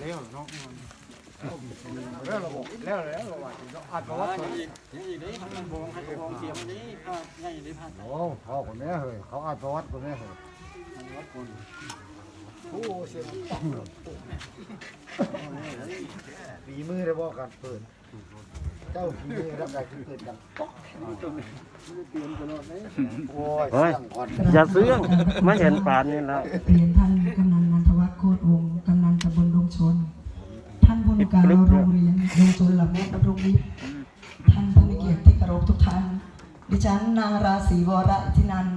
แล้วเนาะแล้วเราบอกแล้วแล้วเราว่าอัดประวัติอีกอีกนี่มันบงให้บงเสียมันนี้ก็ง่ายได้พันโอ้เขาคนนี้เฮ้ยเขาอัดประวัติคนนี้เฮ้ยมัดคนวัดคนฝีมือได้บอกกันเปิด เจ้าฝีมือร่างกายที่เปิดดังป๊อกเตรียมตลอดเลยโอ้ยโอ้ยสั่งก่อนอย่าเสื่องไม่เห็นป่านนี่แล้วเรียนท่านกำนันนันทวัฒน์โคตรวงศ์กำนันตำบลดงชน ท่านผู้ในวยการโรงเรียนดงชนหลับแม่ดำรงวิทย์ท่านผู้มีเกียรติที่เคารพทุกท่าน ดิฉันนางราศีวรอิทธินันท์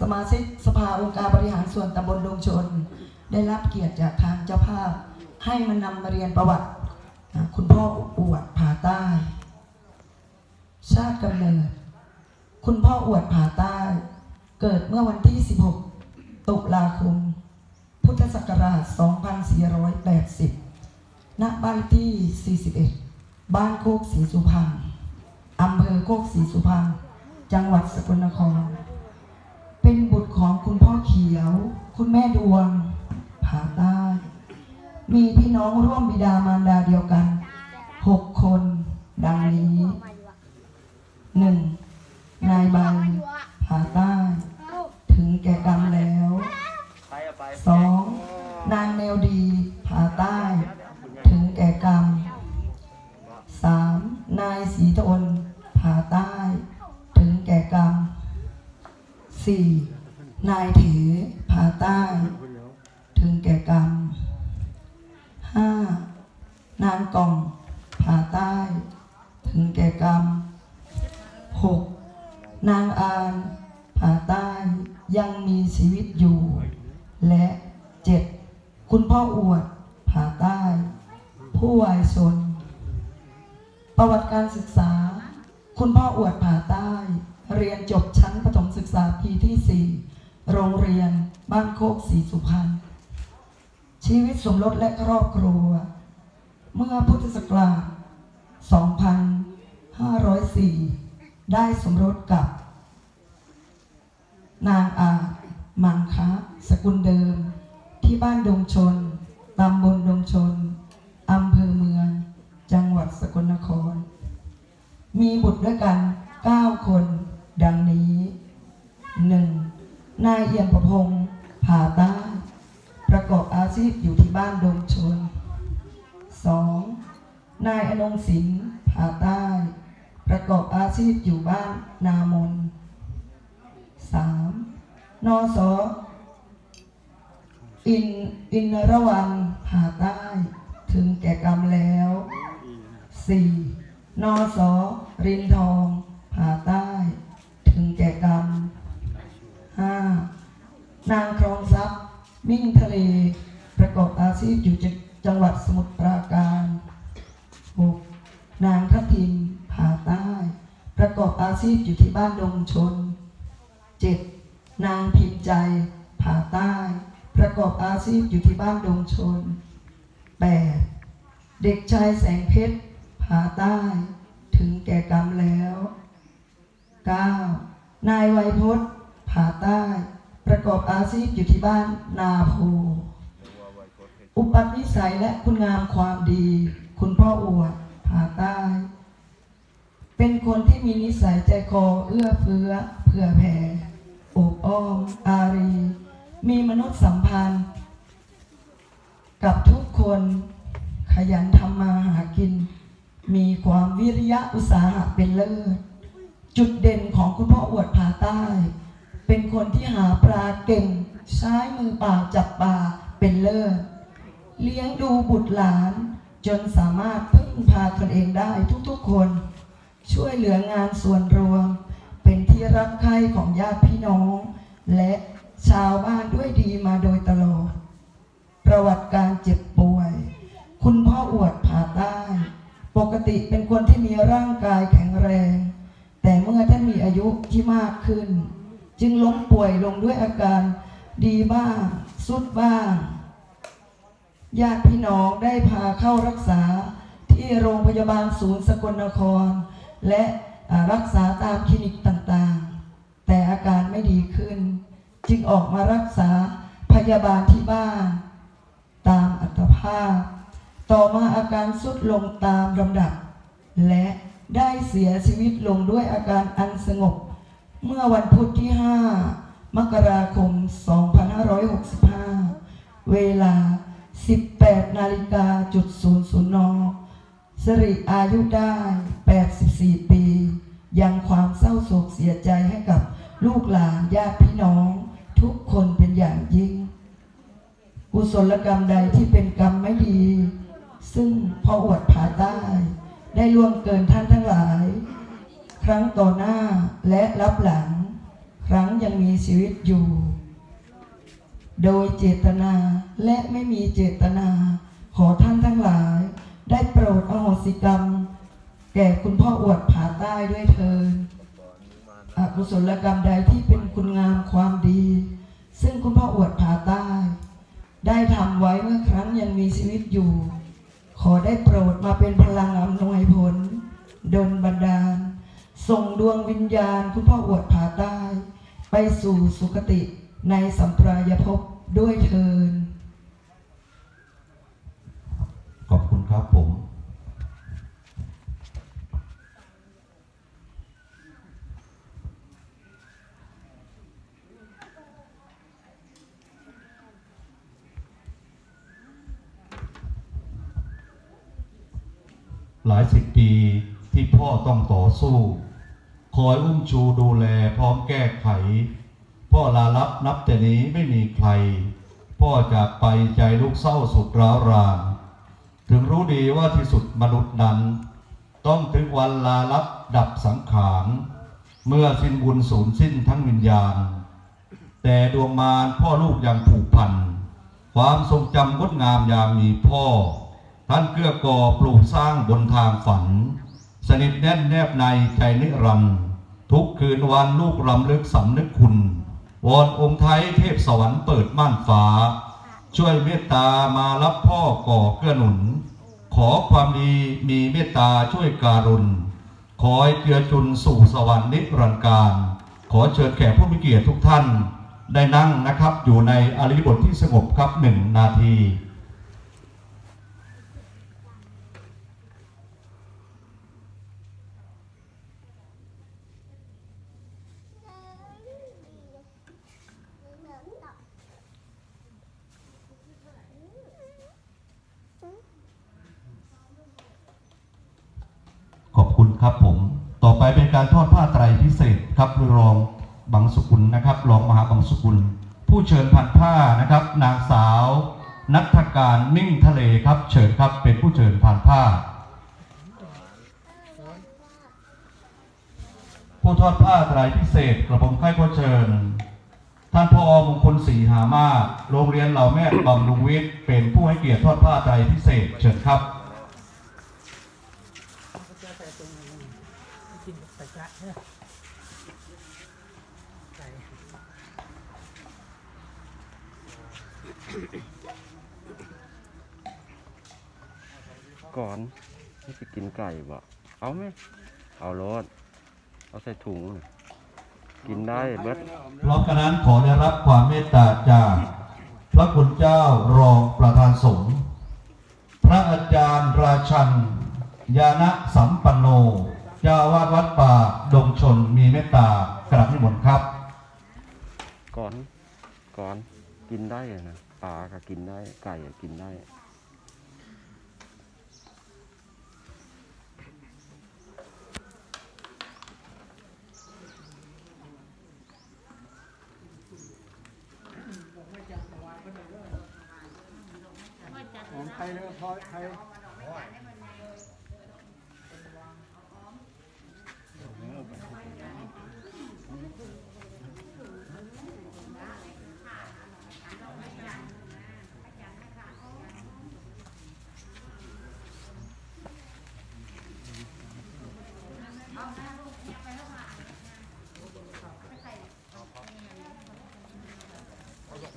สมาชิกสภาองค์การบริหารส่วนตำบลดงชน ได้รับเกียรติจากทางเจ้าภาพ ให้มานำมาเรียนประวัติอ่าคุณพ่ออวดผาใต้ ชาติกำเนิด คุณพ่ออวดผาใต้ เกิดเมื่อวันที่ 16 ตุลาคม พุทธศักราช 2480 ณ บ้านที่ 41 บ้านโคกศรีสุพรรณอำเภอโคกศรีสุพรรณ จังหวัดสกลนคร เป็นบุตรของคุณพ่อเขียว คุณแม่ดวง ผาใต้ มีพี่น้องร่วมบิดามารดาเดียวกัน 6 คนดังนี้ หนึ่งนายบังหาต้า ยังมีชีวิตอยู่ และเจ็ดคุณพ่ออวดผาใต้ ผู้วายชน ประวัติการศึกษา คุณพ่ออวดผาใต้ เรียนจบชั้นประถมศึกษาปีที่ 4 โรงเรียนบ้านโคกศรีสุพรรณชีวิตสมรสและครอบครัว เมื่อพุทธศักราช 2504 ได้สมรสกับ นางอาจมังคะสกุลเดิม ที่บ้านดงชนตำบลดงชนอำเภอเมือง จังหวัดสกลนคร มีบุตรด้วยกัน 9 คน ดังนี้ 1. นายเอี่ยมประพงศ์ผาใต้ประกอบอาชีพอยู่ที่บ้านดงชน 2. นายอนงศิลป์ผาใต้ ประกอบอาชีพอยู่บ้านนามน สามนอสออินอินระวันผาใต้ ถึงแก่กรรมแล้วสี่นอสอรินทองผาใต้ ถึงแก่กรรมห้านางครองทรัพย์ มิ่งทะเล ประกอบอาชีพอยู่จังหวัดสมุทรปราการหกนางทัพทิมผาใต้ ประกอบอาชีพอยู่ที่บ้านดงชน กอบอาชีพอยู่ที่บ้านดงชนแปดเด็กชายแสงเพชรผาใต้ถึงแก่กรรมแล้วเก้านายไวยพจน์ผาใต้ ประกอบอาชีพอยู่ที่บ้านนาโพ อุปนิสัยและคุณงามความดี คุณพ่ออวดผาใต้ เป็นคนที่มีนิสัยใจคอเอื้อเฟื้อเผื่อแผ่โอบอ้อมอารี มีมนุษยสัมพันธ์ กับทุกคนขยันทำมาหากิน มีความวิริยะอุตสาหะเป็นเลิศ จุดเด่นของคุณพ่ออวดผาใต้ เป็นคนที่หาปลาเก่ง ใช้มือเปล่าจับปลาเป็นเลิศ เลี้ยงดูบุตรหลาน จนสามารถพึ่งพาตนเองได้ทุกๆคน ช่วยเหลืองานส่วนรวม เป็นที่รักใคร่ของญาติพี่น้อง และชาวบ้านด้วยดีมาโดยตลอด ประวัติการเจ็บป่วย คุณพ่ออวดผ่าใต้ ปกติเป็นคนที่มีร่างกายแข็งแรง แต่เมื่อท่านมีอายุที่มากขึ้น จึงล้มป่วยลงด้วยอาการดีบ้างสุดบ้างญาติพี่น้องได้พาเข้ารักษาที่โรงพยาบาลศูนย์สกลนคร และรักษาตามคลินิกต่างๆ แต่อาการไม่ดีขึ้น จึงออกมารักษาพยาบาลที่บ้าน ภาพ ต่อมาอาการสุดลงตามลำดับ และได้เสียชีวิตลงด้วยอาการอันสงบ เมื่อวันพุธที่ 5 มกราคม 2565 เวลา 18 นาฬิกาจุด00นสิริอายุได้ 84 ปี ยังความเศร้าโศกเสียใจให้กับลูกหลานญาติพี่น้อง ทุกคนเป็นอย่างยิ่ง กุศลกรรมใดที่เป็นกรรมไม่ดี ซึ่งพออวดผาใต้ได้ล่วงเกินท่านทั้งหลาย ครั้งต่อหน้าและรับหลัง ครั้งยังมีชีวิตอยู่ โดยเจตนาและไม่มีเจตนา ขอท่านทั้งหลาย ได้โปรดอโหสิกรรม แก่คุณพ่ออวดผาใต้ด้วยเถิดอกุศลกรรมใดที่เป็นคุณงามความดี ซึ่งคุณพ่ออวดผาใต้ ได้ทำไว้เมื่อครั้งยังมีชีวิตอยู่ ขอได้โปรดมาเป็นพลังอำนวยผลดลบันดาล ส่งดวงวิญญาณคุณพ่ออวดผาใต้ ไปสู่สุคติในสัมปรายภพด้วยเทินขอบคุณครับผม หลายสิบปีที่พ่อต้องต่อสู้ คอยอุ้มชูดูแลพร้อมแก้ไข พ่อลาลับนับแต่นี้ไม่มีใคร พ่อจากไปใจลูกเศร้าสุดร้าวรานถึงรู้ดีว่าที่สุดมนุษย์นั้น ต้องถึงวันลาลับดับสังขารเมื่อสิ้นบุญสูญสิ้นทั้งวิญญาณ แต่ดวงมารพ่อลูกยังผูกพัน ความทรงจำงดงามยามมีพ่อ ท่านเกื้อก่อปลูกสร้างบนทางฝัน สนิทแน่นแนบในใจนิรันดร์ทุกคืนวันลูกรำลึกสำนึกคุณ วอนองค์ไทยเทพสวรรค์เปิดม่านฟ้า ช่วยเมตตามารับพ่อก่อเกื้อหนุน ขอความดีมีเมตตาช่วยการุณ ขอให้เกื้อจุนสู่สวรรค์นิรันดร์การ ขอเชิญแขกผู้มีเกียรติทุกท่าน ได้นั่งนะครับอยู่ในอริยบทที่สงบครับหนึ่งนาที ขอบ ครับผม ต่อไปเป็นการทอดผ้าไตรพิเศษครับรองบังสุกุลนะครับ รองมหาบังสุกุล ผู้เชิญพันผ้านะครับ นางสาว นัทการมิ่งทะเลครับ เชิญครับเป็นผู้เชิญพันผ้า ผู้ทอดผ้าไตรพิเศษกระผมใคร่ขอเชิญ ท่านพอมงคลศรีหามาโรงเรียนเหล่าแม่บำรุงวิทย์เป็นผู้ให้เกียรติทอดผ้าไตรพิเศษเชิญครับ ก่อนนี่จะกินไก่บ่เอาไหมเอารถเอาใส่ถุงน่ะกินได้เบิดพร้อมกันนั้นขอได้รับความเมตตาจากพระคุณเจ้ารองประธานสงฆ์พระอาจารย์ราชัน ยานะสัมปันโน เจ้าวาดวัดป่าดงชนมีเมตตากราบนิมนต์ครับ ก่อนก่อนกินได้อะนะ ปลาก็กินได้ ไก่ก็กินได้ของไทยเลยพอ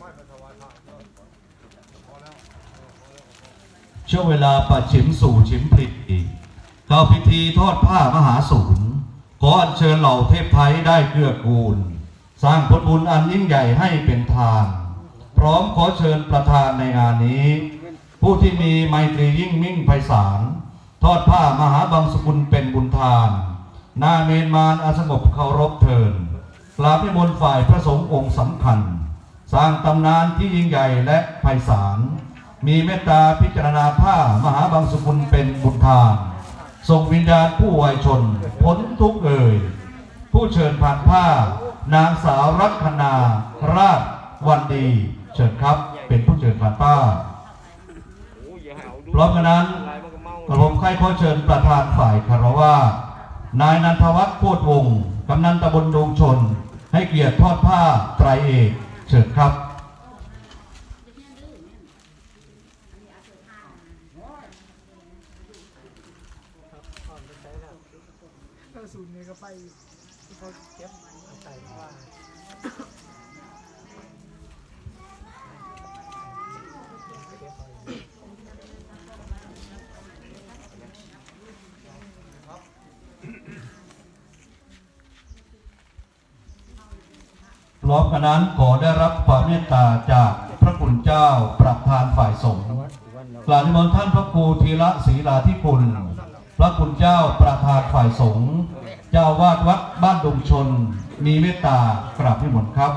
ไทยช่วงเวลาปัดฉิมสู่ฉิมพลีเข้าพิธีทอดผ้ามหาสูรขออัญเชิญเหล่าเทพไทยได้เกื้อกูล สร้างผลบุญอันยิ่งใหญ่ให้เป็นทาน พร้อมขอเชิญประธานในงานนี้ ผู้ที่มีไมตรียิ่งมิ่งไพศาลทอดผ้ามหาบังสกุลเป็นบุญทานหน้าเมนมานอสงบเคารพเทินกราบนิมนต์ฝ่ายพระสงฆ์องค์สำคัญ สร้างตำนานที่ยิ่งใหญ่และไพศาล มีเมตตาพิจารณาผ้ามหาบังสุกุลเป็นบุญทานส่งวิญญาณผู้วายชนพ้นทุกเอ่ย ผู้เชิญผ่านผ้า นางสาวรัคนา ราชวันดี เชิญครับเป็นผู้เชิญผ่านผ้าพร้อมกันนั้นกระผมใครขอเชิญประธานฝ่ายคารวะนายนันทวัฒน์โคตรวงศ์กำนันตำบลดงชน ให้เกียรติทอดผ้าไตรเอก เชิญครับ พ ร้อมกันนั้นขอได้รับความเมตตาจากพระคุณเจ้าประธานฝ่ายสงฆ์กล่าวนิมนต์ท่านพระครูธีระศรีลาธิคุณ พระคุณเจ้าประธานฝ่ายสงฆ์เจ้าวาดวัดบ้านดงชน มีเมตตากราบนิมนต์ครับ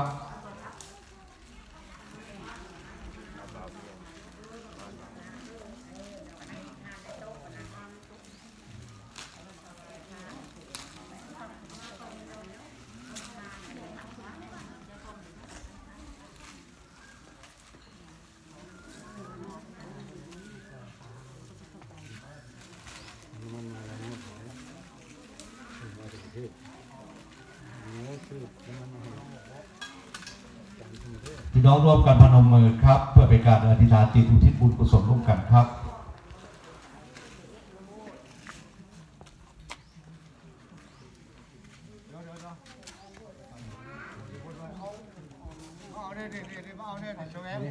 พี่น้องร่วมกันพนมมือครับ เพื่อเป็นการอธิษฐานจิตอุทิศบุญกุศลร่วมกันครับ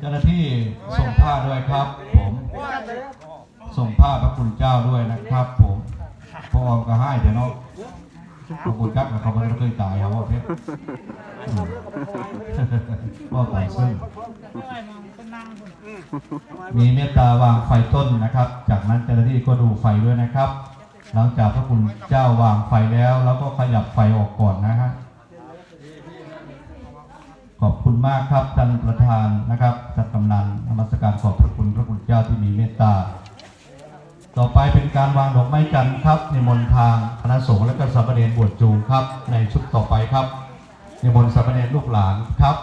เจ้าหน้าที่ส่งผ้าด้วยครับ ผม ส่งผ้าพระคุณเจ้าด้วยนะครับ ผมพอก็ให้เดี๋ยวเนาะ พระคุณครับเขาไม่ได้เคยตายครับว่าเพชรว่าตายซึ่งมีเมตตาวางไฟต้นนะครับ จากนั้นเจ้าหน้าที่ก็ดูไฟด้วยนะครับ หลังจากพระคุณเจ้าวางไฟแล้ว แล้วก็ขยับไฟออกก่อนนะฮะขอบคุณมากครับท่านประธานนะครับท่านกำนันนมัสการขอบพระคุณพระคุณเจ้าที่มีเมตตา ต่อไปเป็นการวางดอกไม้จันทร์ครับในมนทางคณะสงฆ์และก็สามเณรบวชจูงครับ ในชุดต่อไปครับในมนสามเณรลูกหลานครับ